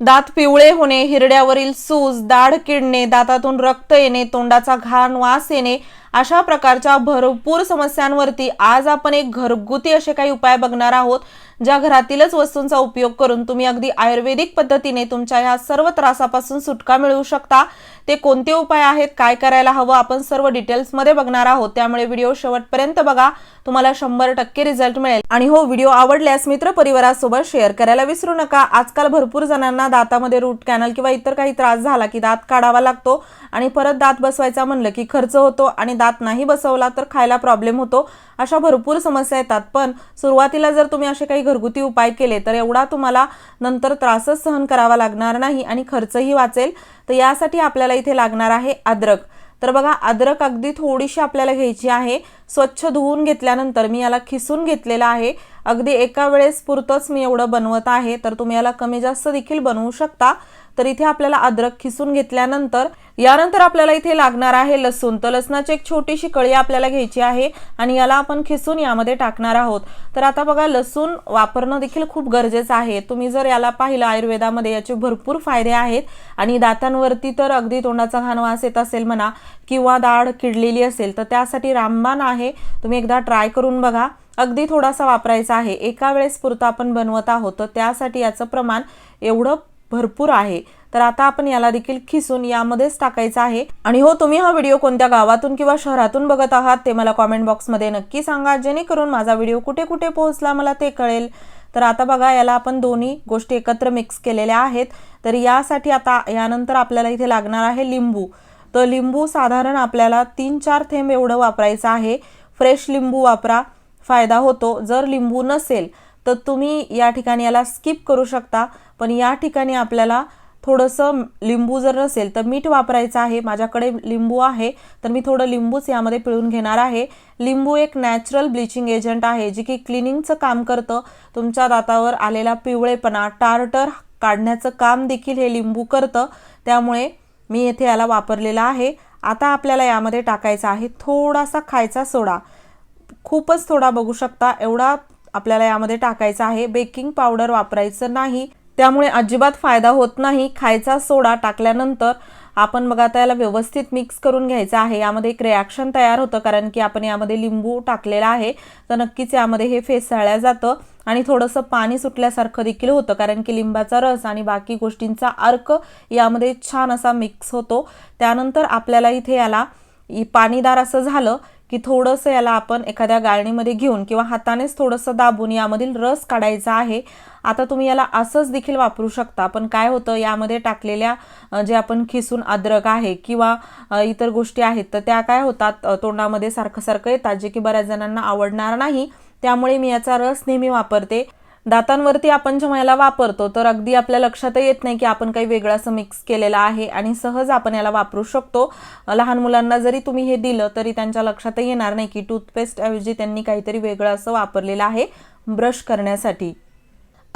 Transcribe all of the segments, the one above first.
दात पिवळे होणे हिरड्यावरील सूज दाढ किडणे दातातून रक्त येणे तोंडाचा घाण वास येणे अशा प्रकारच्या भरपूर समस्यांवरती आज आपण एक घरगुती असे काही उपाय बघणार आहोत. ज्या घरातीलच वस्तूंचा उपयोग करून तुम्ही अगदी आयुर्वेदिक पद्धतीने तुमच्या ह्या सर्व त्रासापासून सुटका मिळवू शकता. ते कोणते उपाय आहेत? काय करायला हवं? आपण सर्व डिटेल्समध्ये बघणार आहोत. त्यामुळे व्हिडिओ शेवटपर्यंत बघा. तुम्हाला शंभर टक्के रिझल्ट मिळेल. आणि हो व्हिडिओ आवडल्यास मित्र परिवारासोबत शेअर करायला विसरू नका. आजकाल भरपूर जणांना दातामध्ये रूट कॅनल किंवा इतर काही त्रास झाला की दात काढावा लागतो आणि परत दात बसवायचा म्हणलं की खर्च होतो आणि दात नाही बसवला तर खायला प्रॉब्लेम होतो. अशा भरपूर समस्या येतात. पण सुरुवातीला जर तुम्ही असे काही घरगुती उपाय केले तर एवढा तुम्हाला नंतर त्रासच सहन करावा लागणार नाही आणि खर्चही वाचेल. तर यासाठी आपल्याला इथे लागणार आहे अद्रक. तर बघा अद्रक अगदी थोडीशी आपल्याला घ्यायची आहे. स्वच्छ धुवून घेतल्यानंतर मी याला खिसून घेतलेला आहे. अगदी एका वेळेस पुरतंच मी एवढं बनवत आहे तर तुम्ही याला कमी जास्त देखील बनवू शकता. तर इथे आपल्याला अद्रक खिसून घेतल्यानंतर यानंतर आपल्याला इथे लागणार आहे लसूण. तर लसणाची एक छोटीशी कळी आपल्याला घ्यायची आहे आणि याला आपण खिसून यामध्ये टाकणार आहोत. तर आता बघा लसूण वापरणं देखील खूप गरजेचं आहे. तुम्ही जर याला पाहिलं आयुर्वेदामध्ये याचे भरपूर फायदे आहेत आणि दातांवरती तर अगदी तोंडाचा घाण वास येत असेल म्हणा किंवा दाढ किडलेली असेल तर त्यासाठी रामबाण आहे. तुम्ही एकदा ट्राय करून बघा. अगदी थोडासा वापरायचा आहे. एका वेळेस पुरतं आपण बनवत आहोत तर त्यासाठी याचं प्रमाण एवढं भरपूर आहे. तर आता आपण याला देखील खिसून यामध्येच टाकायचं आहे. आणि हो तुम्ही हा व्हिडिओ कोणत्या गावातून किंवा शहरातून बघत आहात ते मला कॉमेंट बॉक्समध्ये नक्की सांगा. जेणेकरून माझा व्हिडिओ कुठे कुठे पोहोचला मला ते कळेल. तर आता बघा याला आपण दोन्ही गोष्टी एकत्र मिक्स केलेल्या आहेत. तर यासाठी आता यानंतर आपल्याला इथे लागणार आहे लिंबू. तर लिंबू साधारण आपल्याला तीन चार थेंब एवढं वापरायचं आहे. फ्रेश लिंबू वापरा. फायदा होतो. जर लिंबू नसेल तर तुम्ही या ठिकाणी याला स्किप करू शकता. पण या ठिकाणी आपल्याला थोडंसं लिंबू जर नसेल तर मीठ वापरायचं आहे. माझ्याकडे लिंबू आहे तर मी थोडं लिंबूच यामध्ये पिळून घेणार आहे. लिंबू एक नॅचरल ब्लिचिंग एजंट आहे जे की क्लिनिंगचं काम करतं. तुमच्या दातावर आलेला पिवळेपणा टार्टर काढण्याचं काम देखील हे लिंबू करतं. त्यामुळे मी येथे याला वापरलेला आहे. आता आपल्याला यामध्ये टाकायचा आहे थोडासा खायचा सोडा. खूपच थोडा बघू शकता. एवढा आपल्याला यामध्ये टाकायचा आहे. बेकिंग पावडर वापरायचं नाही. त्यामुळे अजिबात फायदा होत नाही. खायचा सोडा टाकल्यानंतर आपण बघा आता याला व्यवस्थित मिक्स करून घ्यायचं आहे. यामध्ये एक रिॲक्शन तयार होतं कारण की आपण यामध्ये लिंबू टाकलेला आहे. तर नक्कीच यामध्ये हे फेसाळल्या जातं आणि थोडंसं पाणी सुटल्यासारखं देखील होतं कारण की लिंबाचा रस आणि बाकी गोष्टींचा अर्क यामध्ये छान असा मिक्स होतो. त्यानंतर आपल्याला इथे याला पाणीदार असं झालं की थोडंसं याला आपण एखाद्या गाळणीमध्ये घेऊन किंवा हातानेच थोडंसं दाबून यामधील रस काढायचा आहे. आता तुम्ही याला असंच देखील वापरू शकता. पण काय होतं यामध्ये टाकलेल्या जे आपण खिसून अद्रक आहे किंवा इतर गोष्टी आहेत तर त्या काय होतात तोंडामध्ये सारखं सारखं येतात जे की बऱ्याच जणांना आवडणार नाही. त्यामुळे मी याचा रस नेहमी वापरते. दातांवरती आपण जेव्हा याला वापरतो तर अगदी आपल्या लक्षात येत नाही की आपण काही वेगळं असं मिक्स केलेलं आहे आणि सहज आपण याला वापरू शकतो. लहान मुलांना जरी तुम्ही हे दिलं तरी त्यांच्या लक्षातही येणार नाही की टूथपेस्टऐवजी त्यांनी काहीतरी वेगळं असं वापरलेलं आहे ब्रश करण्यासाठी.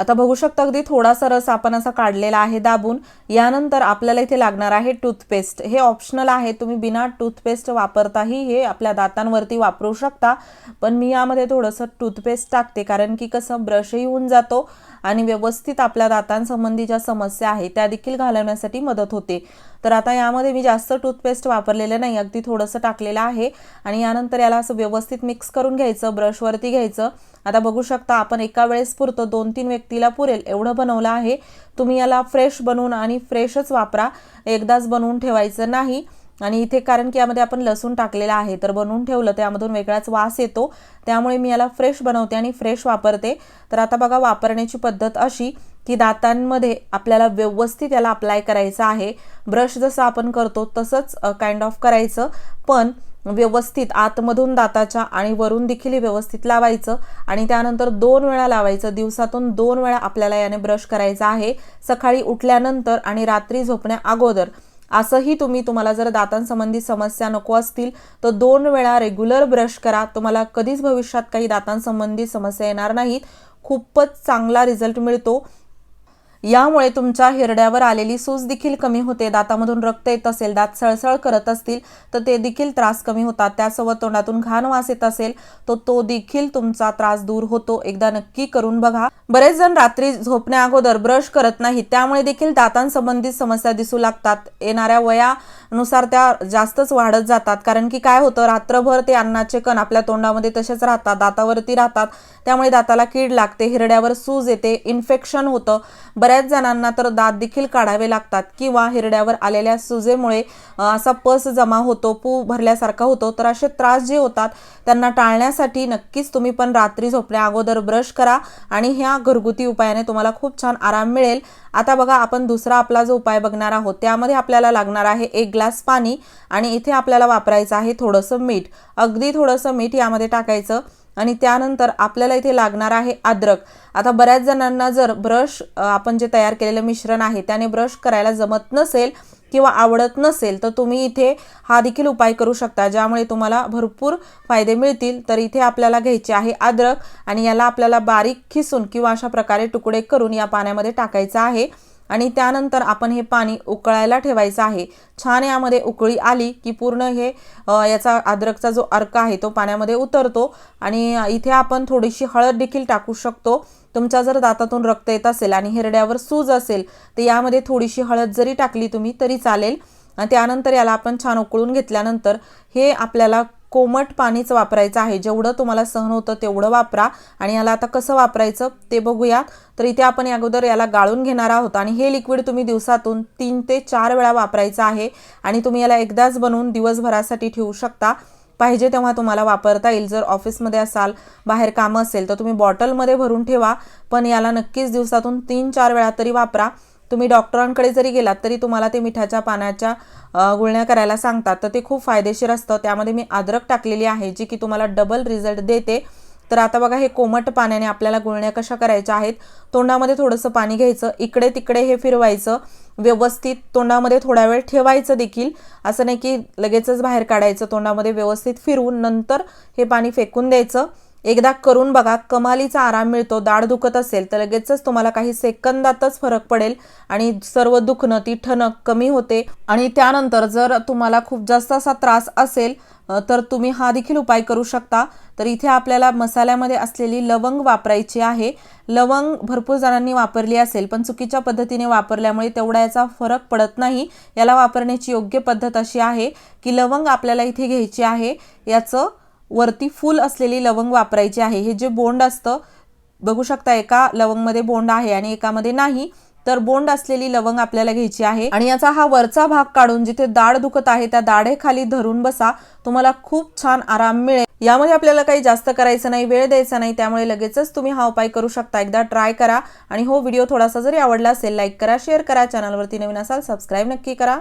आता बघू शकता अगदी थोडासा रस आपण असा काढलेला आहे दाबून. यानंतर आपल्याला इथे लागणार आहे टूथपेस्ट. हे ऑप्शनल आहे. तुम्ही बिना टूथपेस्ट वापरताही हे आपल्या दातांवरती वापरू शकता. पण मी यामध्ये थोडंसं टूथपेस्ट टाकते कारण की कसं ब्रशही होऊन जातो आणि व्यवस्थित आपल्या दातांसंबंधी ज्या समस्या आहेत त्या देखील घालवण्यासाठी मदत होते. तर आता यामध्ये मी जास्त टूथपेस्ट वापरलेलं नाही. अगदी थोडंसं टाकलेलं आहे. आणि यानंतर याला असं व्यवस्थित मिक्स करून घ्यायचं ब्रशवरती घ्यायचं. आता बघू शकता आपण एका वेळेस पुरतं दोन तीन व्यक्तीला पुरेल एवढं बनवलं आहे. तुम्ही याला फ्रेश बनवून आणि फ्रेशच वापरा. एकदाच बनवून ठेवायचं नाही. आणि इथे कारण की यामध्ये आपण लसूण टाकलेला आहे तर बनवून ठेवलं त्यामधून वेगळाच वास येतो. त्यामुळे मी याला फ्रेश बनवते आणि फ्रेश वापरते. तर आता बघा वापरण्याची पद्धत अशी की दातांमध्ये आपल्याला व्यवस्थित याला अप्लाय करायचं आहे. ब्रश जसं आपण करतो तसंच काइंड ऑफ करायचं. पण व्यवस्थित आतमधून दाताच्या आणि वरून देखील व्यवस्थित लावायचं आणि त्यानंतर दोन वेळा लावायचं. दिवसातून दोन वेळा आपल्याला याने ब्रश करायचा आहे. सकाळी उठल्यानंतर आणि रात्री झोपण्या अगोदर. असंही तुम्ही तुम्हाला जर दातांसंबंधी समस्या नको असतील तर दोन वेळा रेग्युलर ब्रश करा. तुम्हाला कधीच भविष्यात काही दातांसंबंधी समस्या येणार नाहीत. खूपच चांगला रिझल्ट मिळतो. यामुळे तुमच्या हिरड्यावर आलेली सूज देखील कमी होते. दातामधून रक्त येत असेल दात सळसळ करत असतील तर ते देखील त्रास कमी होतात. त्यासोबत तोंडातून घाण वास येत असेल तर तो देखील तुमचा त्रास दूर होतो. एकदा नक्की करून बघा. बरेच जण रात्री झोपण्या अगोदर ब्रश करत नाही त्यामुळे देखील दातांसंबंधित समस्या दिसू लागतात. येणाऱ्या वयानुसार त्या जास्तच वाढत जातात. कारण की काय होतं रात्रभर ते अन्नाचे कण आपल्या तोंडामध्ये तसेच राहतात दातावरती राहतात. त्यामुळे दाताला कीड लागते हिरड्यावर सूज येते इन्फेक्शन होतं. बऱ्याच बऱ्याच जणांना तर दात देखील काढावे लागतात किंवा हिरड्यावर आलेल्या सुजेमुळे असा पस जमा होतो पू भरल्यासारखा होतो. तर असे त्रास जे होतात त्यांना टाळण्यासाठी नक्कीच तुम्ही पण रात्री झोपण्या अगोदर ब्रश करा आणि ह्या घरगुती उपायाने तुम्हाला खूप छान आराम मिळेल. आता बघा आपण दुसरा आपला जो उपाय बघणार आहोत त्यामध्ये आपल्याला लागणार आहे एक ग्लास पाणी आणि इथे आपल्याला वापरायचं आहे थोडंसं मीठ. अगदी थोडंसं मीठ यामध्ये टाकायचं. आणि त्यानंतर आपल्याला इथे लागणार आहे अद्रक. आता बऱ्याच जणांना जर ब्रश आपण जे तयार केलेलं मिश्रण आहे त्याने ब्रश करायला जमत नसेल किंवा आवडत नसेल तर तुम्ही इथे हा देखील उपाय करू शकता ज्यामुळे तुम्हाला भरपूर फायदे मिळतील. तर इथे आपल्याला घ्यायचे आहे अद्रक आणि याला आपल्याला बारीक खिसून किंवा अशा प्रकारे तुकडे करून या पाण्यामध्ये टाकायचं आहे. आणि त्यानंतर आपण हे पाणी उकळायला ठेवायचं आहे. छान यामध्ये उकळी आली की पूर्ण हे याचा अद्रकचा जो अर्क आहे तो पाण्यामध्ये उतरतो आणि इथे आपण थोडीशी हळद देखील टाकू शकतो. तुमच्या जर दातातून रक्त येत असेल आणि हिरड्यावर सूज असेल तर यामध्ये थोडीशी हळद जरी टाकली तुम्ही तरी चालेल. आणि त्यानंतर याला आपण छान उकळून घेतल्यानंतर हे आपल्याला कोमट पाणीच वापरायचं आहे. जेवढं तुम्हाला सहन होतं तेवढं वापरा आणि याला आता कसं वापरायचं ते बघूया तर इथे आपण या अगोदर याला गाळून घेणार आहोत आणि हे लिक्विड तुम्ही दिवसातून तीन ते चार वेळा वापरायचं आहे आणि तुम्ही याला एकदाच बनवून दिवसभरासाठी ठेवू शकता. पाहिजे तेव्हा तुम्हाला वापरता येईल. जर ऑफिसमध्ये असाल बाहेर कामं असेल तर तुम्ही बॉटलमध्ये भरून ठेवा. पण याला नक्कीच दिवसातून तीन चार वेळा तरी वापरा. तुम्ही डॉक्टरांकडे जरी गेलात तरी तुम्हाला ते मिठाच्या पाण्याच्या गुळण्या करायला सांगतात. तर ते खूप फायदेशीर असतं. त्यामध्ये मी अद्रक टाकलेली आहे जी की तुम्हाला डबल रिझल्ट देते. तर आता बघा हे कोमट पाण्याने आपल्याला गुळण्या कशा करायच्या आहेत? तोंडामध्ये थोडंसं पाणी घ्यायचं इकडे तिकडे हे फिरवायचं व्यवस्थित तोंडामध्ये थोडा वेळ ठेवायचं देखील. असं नाही की लगेचच बाहेर काढायचं तोंडामध्ये व्यवस्थित फिरवून नंतर हे पाणी फेकून द्यायचं. एकदा करून बघा कमालीचा आराम मिळतो दाढ दुखत असेल तर लगेचच तुम्हाला काही सेकंदातच फरक पडेल आणि सर्व दुखणं ती ठणक कमी होते. आणि त्यानंतर जर तुम्हाला खूप जास्त असा त्रास असेल तर तुम्ही हा देखील उपाय करू शकता. तर इथे आपल्याला मसाल्यामध्ये असलेली लवंग वापरायची आहे. लवंग भरपूर जणांनी वापरली असेल पण चुकीच्या पद्धतीने वापरल्यामुळे तेवढा याचा फरक पडत नाही. याला वापरण्याची योग्य पद्धत अशी आहे की लवंग आपल्याला इथे घ्यायची आहे. याचं वरती फुल असलेली लवंग वापरायची आहे. हे जे बोंड असतं बघू शकता एका लवंगमध्ये बोंड आहे आणि एकामध्ये नाही तर बोंड असलेली लवंग आपल्याला घ्यायची आहे. आणि याचा हा वरचा भाग काढून जिथे दाढ दुखत आहे त्या दाढेखाली धरून बसा. तुम्हाला खूप छान आराम मिळेल. यामध्ये आपल्याला काही जास्त करायचं नाही वेळ द्यायचा नाही त्यामुळे लगेचच तुम्ही हा उपाय करू शकता. एकदा ट्राय करा. आणि हो व्हिडिओ थोडासा जरी आवडला असेल लाईक करा शेअर करा. चॅनलवरती नवीन असाल सबस्क्राईब नक्की करा.